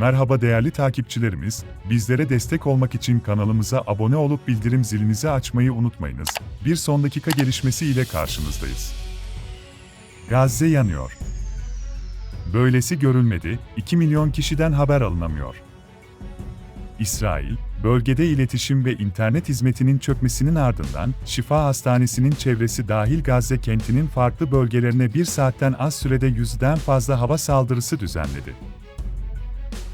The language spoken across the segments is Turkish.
Merhaba değerli takipçilerimiz, bizlere destek olmak için kanalımıza abone olup bildirim zilinizi açmayı unutmayınız. Bir son dakika gelişmesi ile karşınızdayız. Gazze yanıyor. Böylesi görülmedi, 2 milyon kişiden haber alınamıyor. İsrail, bölgede iletişim ve internet hizmetinin çökmesinin ardından, Şifa Hastanesi'nin çevresi dahil Gazze kentinin farklı bölgelerine bir saatten az sürede yüzden fazla hava saldırısı düzenledi.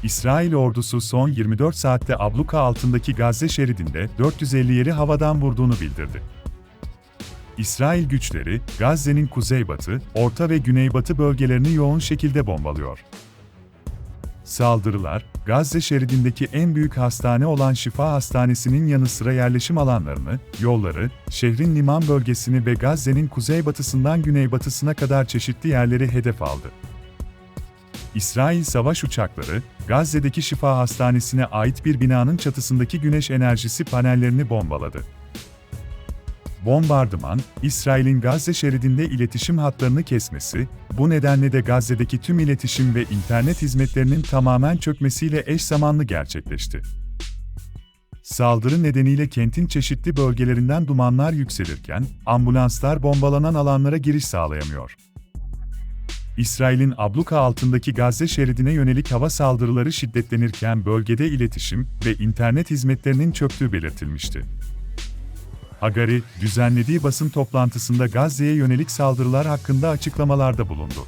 İsrail ordusu son 24 saatte abluka altındaki Gazze şeridinde 450 yeri havadan vurduğunu bildirdi. İsrail güçleri, Gazze'nin kuzeybatı, orta ve güneybatı bölgelerini yoğun şekilde bombalıyor. Saldırılar, Gazze şeridindeki en büyük hastane olan Şifa Hastanesi'nin yanı sıra yerleşim alanlarını, yolları, şehrin liman bölgesini ve Gazze'nin kuzeybatısından güneybatısına kadar çeşitli yerleri hedef aldı. İsrail savaş uçakları, Gazze'deki Şifa Hastanesi'ne ait bir binanın çatısındaki güneş enerjisi panellerini bombaladı. Bombardıman, İsrail'in Gazze şeridinde iletişim hatlarını kesmesi, bu nedenle de Gazze'deki tüm iletişim ve internet hizmetlerinin tamamen çökmesiyle eş zamanlı gerçekleşti. Saldırı nedeniyle kentin çeşitli bölgelerinden dumanlar yükselirken, ambulanslar bombalanan alanlara giriş sağlayamıyor. İsrail'in abluka altındaki Gazze şeridine yönelik hava saldırıları şiddetlenirken bölgede iletişim ve internet hizmetlerinin çöktüğü belirtilmişti. Hagari, düzenlediği basın toplantısında Gazze'ye yönelik saldırılar hakkında açıklamalarda bulundu.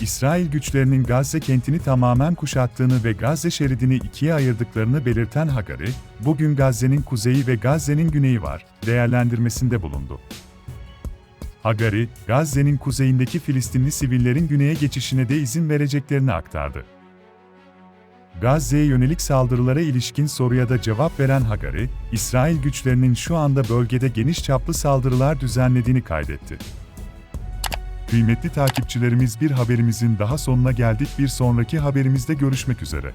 İsrail güçlerinin Gazze kentini tamamen kuşattığını ve Gazze şeridini ikiye ayırdıklarını belirten Hagari, bugün Gazze'nin kuzeyi ve Gazze'nin güneyi var, değerlendirmesinde bulundu. Hagari, Gazze'nin kuzeyindeki Filistinli sivillerin güneye geçişine de izin vereceklerini aktardı. Gazze'ye yönelik saldırılara ilişkin soruya da cevap veren Hagari, İsrail güçlerinin şu anda bölgede geniş çaplı saldırılar düzenlediğini kaydetti. Kıymetli takipçilerimiz bir haberimizin daha sonuna geldik. Bir sonraki haberimizde görüşmek üzere.